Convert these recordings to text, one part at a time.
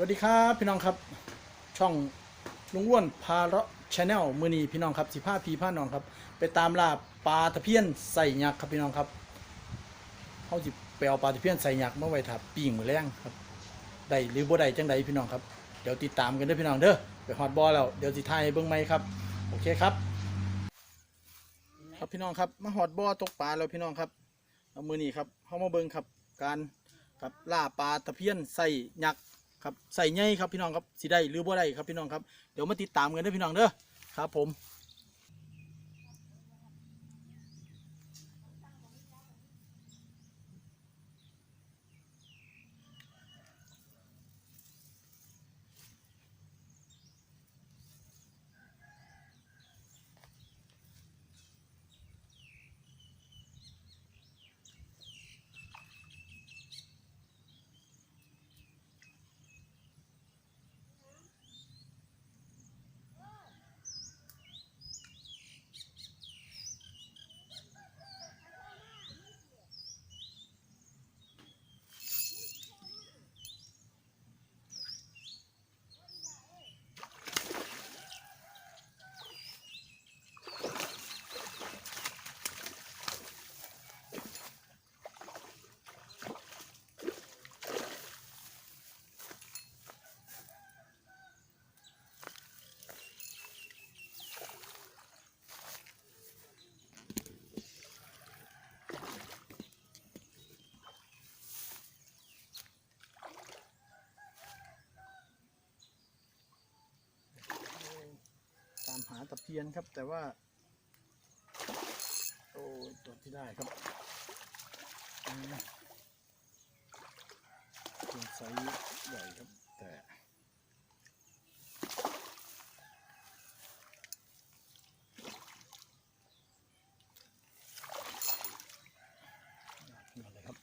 วัสดีครับพี่น้องครับช่องลุงอ้วนพาเลาะชาแนลมือนีพี่น้องครับสิผ้าพีผ้าน้องครับ ไปตามล่าปลาตะเพียนใส่ยักษ์ครับพี่น้องครับเขาสิไปเอาปลาตะเพียนใส่ยักษ์มาไว้ถับปีงมือแรงครับได้หรือบ่ได้จังใดพี่น้องครับเดี๋ยวติดตามกันเด้อพี่น้องเด้อไปฮอดบอแล้วเดี๋ยวสิทายเบิ่งไหมครับโอเคครับ ครับพี่น้องครับมาฮอดบอตกปลาแล้วพี่น้องครับเอามือนีครับเขามาเบิ่งครับการครับล่าปลาตะเพียนใส่ยักษ์ ครับใส่ไงครับพี่น้องครับสิได้หรือบ่ได้ครับพี่น้องครับเดี๋ยวมาติดตามกันเด้อพี่น้องเด้อครับผม พียนครับ แต่ว่า โอ้ตัวที่ได้ครับอืมเป็นไซส์ใหญ่ครับ แต่นี่เลยครับ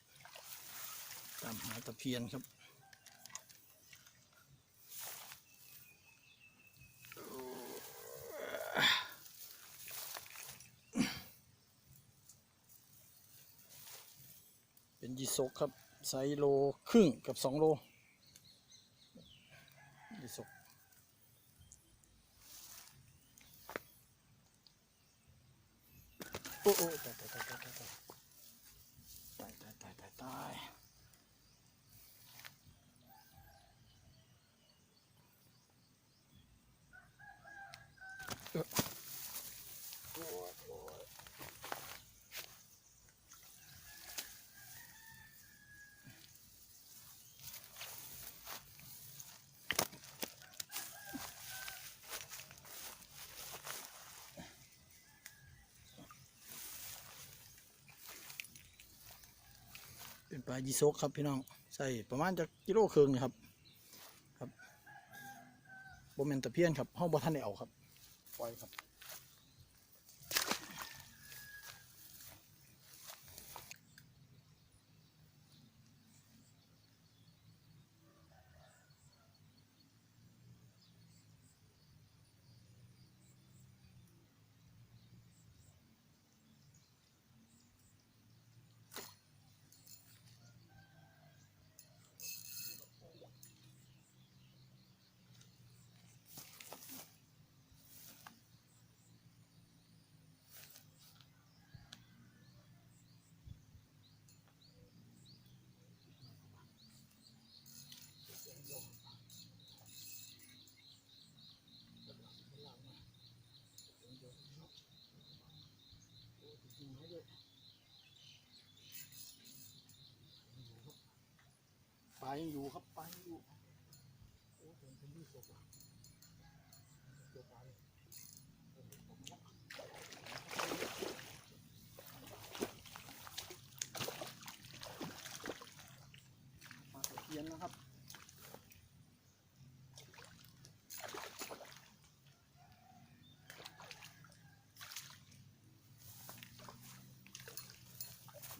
ตามหาตะเพียนครับ เป็นยีสกครับไซโลครึ่งกับสองโล นปลายีโซกครับพี่น้องใส่ประมาณจากกิโลครึ่งนะครับครับโบเมนตะเพียนครับห้องบ่ท่านได้เอาครับ ปล่อยครับ ยังอยู่ครับปลายังอยู่โอ้เป็นเป็นยี่สกว่ะเจอปลาเลยปลาตะเพียนนะครับ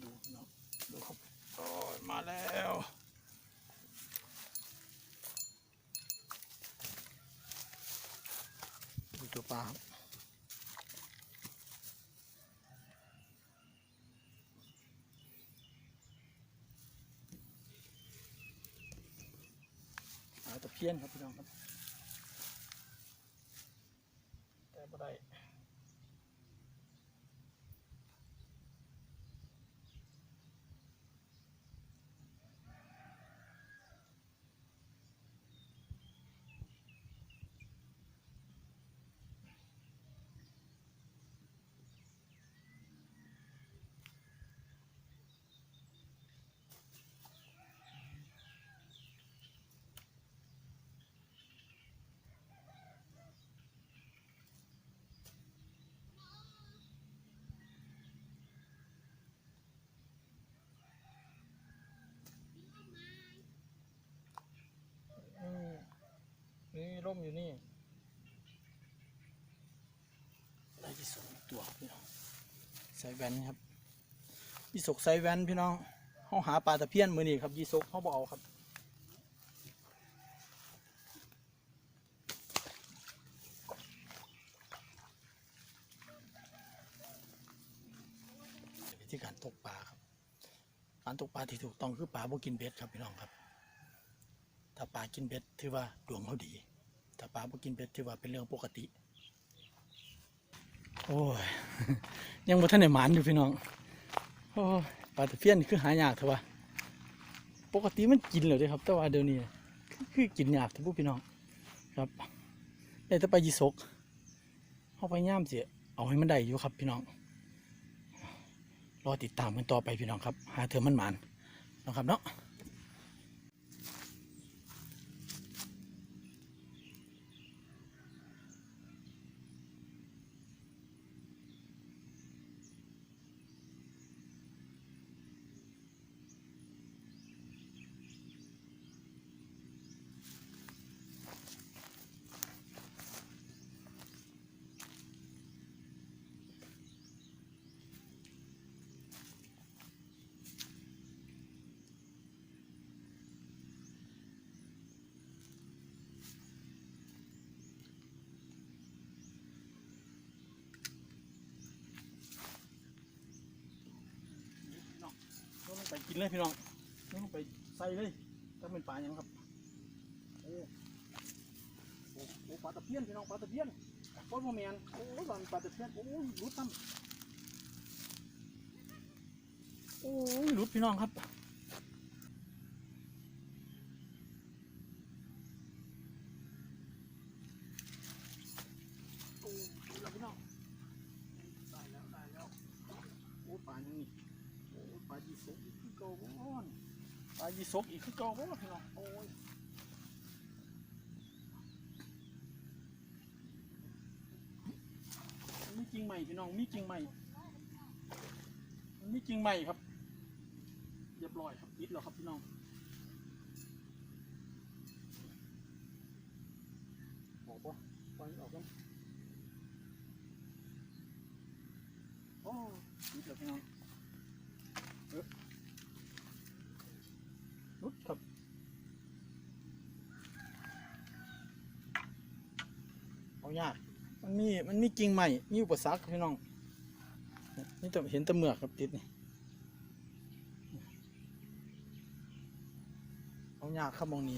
ดูเนาะดูครับโอ้ยมาแล้ว ดูตัวป ลาครับหาตะเพี้ยนครับพี่น้องครับ มอยู่นี่ได้ที่สองตัวพี่น้องใส่แว่นครับยี่สกใส่แว่นพี่น้องเขาหาปลาตะเพียนมือนี่ครับยี่สกเขาบเอกครับวิธีการตกปลาครับการตกปลาที่ถูกต้องคือปลาบ่กินเบ็ดครับพี่น้องครับ ถ้าปลากินเบ็ดถือว่าดวงเขาดีถ้า ปลาบ่กินเบ็ดถือว่าเป็นเรื่องปกติ โอ้ย ยังบ่ทันได้หมานอยู่พี่น้อง โอ้ปลาตะเพียนคือหายากเถอะวะปกติมันกินเลยด้ครับ แต่ว่าเดี๋ยวนี้คือกินยากทุกพี่น้อง ครับได้แต่ปยีสกเข้าไปย่ามเสียเอาให้มันได้อยู่ครับพี่น้อง รอติดตามกันต่อไปพี่น้องครับ หาเธอมันหมานนะครับเนาะ นเลยพี่น้องลงไปใส่เลยถ้าเป็นปลาอย่างครับโอ้โหปลาตะเพียนพี่น้องปลาตะเพียนโอ้ยโมเมนโอ้ยปลาปลาตะเพียนโอ้ยหลุดซ้มโอ้ยหลุดพี่น้องครับโอ้ยหลุดแล้วพี่น้องได้แล้วได้แล้วโอ้ยปลาอย่างนี้ โอ้ยปลายีสกอีกคือเก่าบ่อน ปลายีสกอีกคือเก่าบ่พี่น้องโอ้ยมีจริงใหม่พี่น้องมีจริงใหม่มีจริงใหม่ครับเรียบร้อยครับปิดแล้วครับพี่น้องออกปะปล่อยมันออกกันโอ้ปิดแล้วพี่น้อง นุดครับเอา ยาก มันมีมันมีกิ่งใหม่มีอุปสรรคพี่น้อง นี่แต่เห็นตะเมือกครับติดนี่เอายากครับมองนี้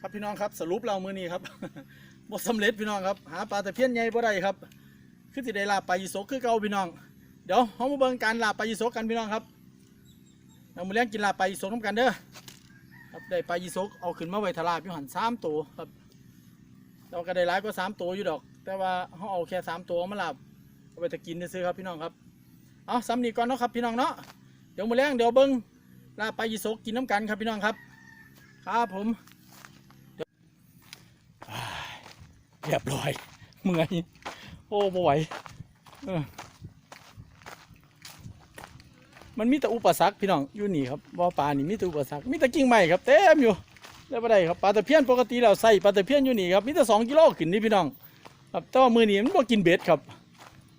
ครับพี่น้องครับสรุปเรามือนี้ครับบ่สำเร็จพี่น้องครับหาปลาตะเพียนใหญ่บ่ได้ครับคือสิได้ลาปลายีสกคือเก่าพี่น้อง เดี๋ยวเรามาเบิ่งการลาปลายีสกกันพี่น้องครับเรามาเลี้ยงกินลาปลายีสกน้ำกันเด้อ ครับได้ปลายีสกเอาขึ้นมาไว้ทลาบอยู่หันสามตัวครับเราก็ได้หลายกว่าสามตัวอยู่ดอก แต่ว่าเขาเอาแค่สามตัวมาหลาบเอาไปตะกินซื้อครับพี่น้องครับเอาซ้ำนี่ก่อนเนาะครับพี่น้องเนาะเดี๋ยวมาเลี้งเดี๋ยวเบิ่งลาปลายีสกกินน้ำกันครับพี่น้องครับ ครับผมเดี๋ยวอ้ายเรียบร้อยเมื่อยโอ้ไม่ไหวเออ มันมีแต่อุปสรรคพี่น้องอยู่นี่ครับบ่อปลานี่มีแต่อุปสรรคมีแต่กิ่งไม้ครับเต็มอยู่ได้ปะได้ครับปลาตะเพียนปกติเราใส่ปลาตะเพียนอยู่นี่ครับมีแต่สองกิโลขึ้นนี่พี่น้อง ครับแต่ว่ามือนี้มันบ่กินเบ็ดครับ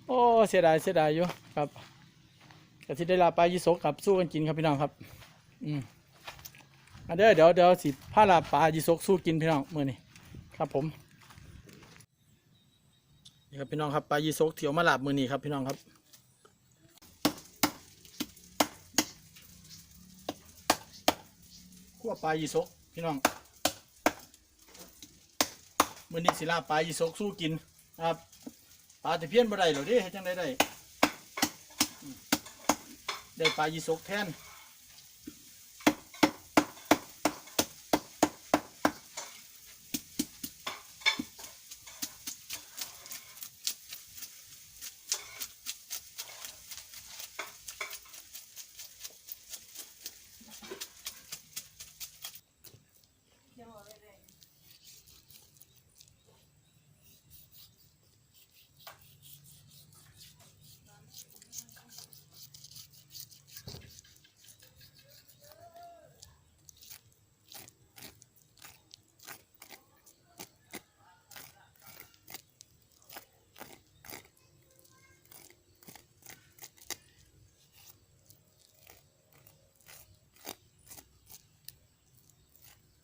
โอ้เสียดายเสียดายอยู่ครับก็ที่ได้ลาปลายีสกครับสู้กันกินครับพี่น้องครับ อืมอันเด้อเดี๋ยวเดี๋ยวสิพาลาปลายีสกสู้กินพี่น้องมือนี้ครับผมนี่ครับพี่น้องครับปลายีสกเถียวมาลาบมือนี้ครับพี่น้องครับ ขั้วปลายีสกพี่น้องมื้อนี้สิลาปลายีสกสู้กินนะครับปลาตะเพียนบ่ได้หรอกเดิเฮ็ดจังไดได้ได้ปลายีสกแทน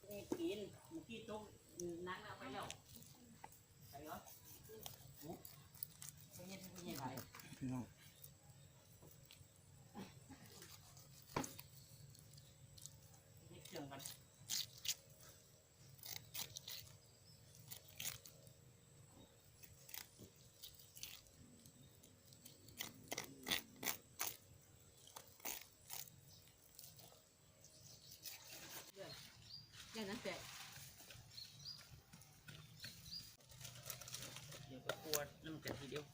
เอ็ดกินเมื่อกี้ต้มนั่งเอาไปแล้วไปเหรอโอ้ไม่ใช่ไม่ใช่ไร พี่น้อง เล็กเครื่องกัน แค่นั้นแต่ เดี๋ยวก็กลัวน้ำกันทีเดียว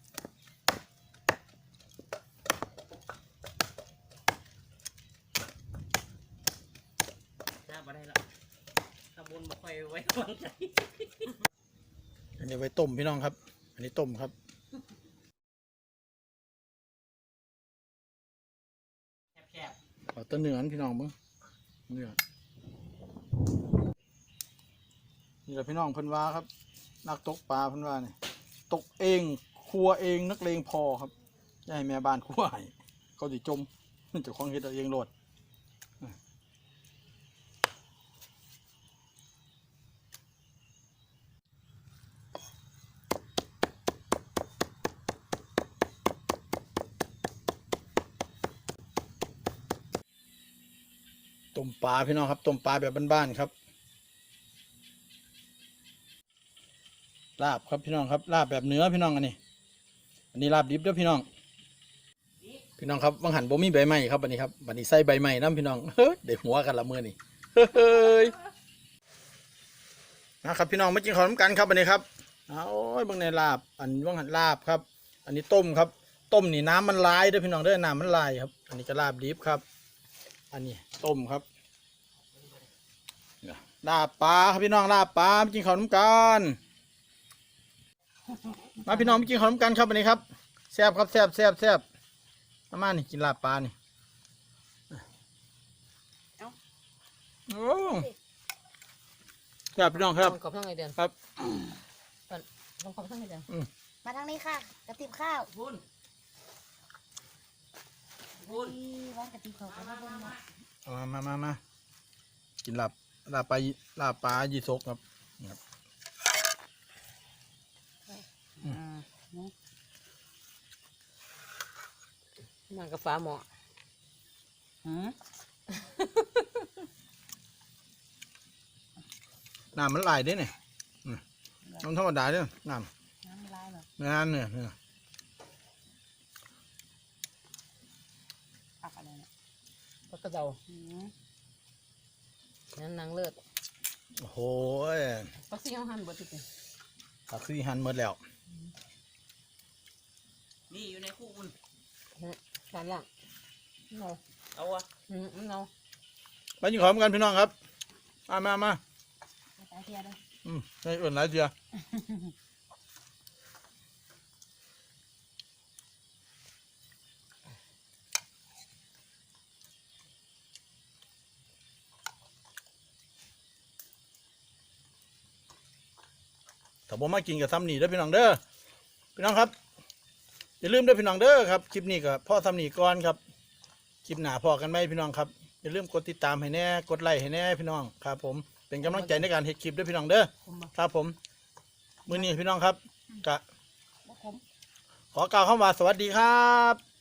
ถ้าบ่ได้ละถ้า บ่ค่อยไว้วางใจอันนี้ไว้ต้มพี่น้องครับ อันนี้ต้มครับ แคบเอาแตัวเนื้อพี่น้องเบ้งเนื้อนี่แหละพี่น้องเพิ่นว่าครับ นักตกปลาเพิ่นว่านี่ยตกเองครัวเองนักเลงพอครับอย่าให้แม่บ้านครัวให้เขาสิจมเจ้าของเฮ็ดเอาเองโลด ปลาพี่น้องครับต้มปลาแบบบ้านๆครับ ลาบครับพี่น้องครับ ลาบแบบเนื้อพี่น้องอันนี้ อันนี้ลาบดิบด้อพี่น้อง พี่น้องครับวังหันบ่มีใบไม้ครับอันนี้ครับบันนี้ใส่ใบไม้น้ำพี่น้องเฮ้ยได้หัวกันละมือนี่เฮ้ยนะครับพี่น้องมากินข้าวน้ำกันครับอันนี้ครับเอาโอ้ยเบางในลาบ อันวังหันลาบครับ อันนี้ต้มครับ ต้มนี่น้ำมันลายด้อพี่น้องด้อน้ำมันลายครับ อันนี้ก็ลาบดิบครับ อันนี้ต้มครับ ลาบปลาครับพี่น้องลาบปลามากินข้าวน้ำกันมาพี่น้องมากินข้าวน้ำกันครับวันนี้ครับแซ่บครับแซ่บแซ่บแซ่บมามานี่กินลาบปลานี่โอ้ครับพี่น้องครับลองขอบทั้งไอเดือนครับลองขอบทั้งไอเดือนมาทางนี้ค่ะกระติบข้าวๆพุ่นพุ่นอีว่ากระติบข้าวกันนะบนเนาะเอามามามามากินลาบ ลาบปลายี่ลาบปลายี่สกครับนี่ครับมันกับฟ้าหมอหืมน้ำมันลายเด้เนี่ยอืมน้ำธรรมดาเด้อน้น้ำลายเหรอำงานเนี่ยเนี่ยผักอะไรเนี่ยปลากระเดาอืม นั่นนางเลิศโอ้โหยปลาซี่เขาหั่นเบดติดผักซีหันหมดแล้ว นี่อยู่ในคู่อุ่นสารล่างเนาเอาวะอืมเนามากินข้าวกันพี่น้องครับมามามามาตาเทียเลยอืมในอื่นหลายเจีย ถ้าผมมากินกับซ้ำนี่เด้อพี่น้องเด้อพี่น้องครับ อย่าลืมเด้อพี่น้องเด้อครับคลิปนี้ก็พ่อซ้ำนี่ก่อนครับคลิปหนาพอกันไหมพี่น้องครับอย่าลืมกดติดตามให้แน่กดไลค์ให้แน่พี่น้องครับ ผมเป็นกำลังใจในการเฮ็ดคลิปเด้อพี่น้องเด้อผมมาครับผมมื้อนี้พี่น้องครับกะบ่ขมขอกล่าวคำว่าสวัสดีครับ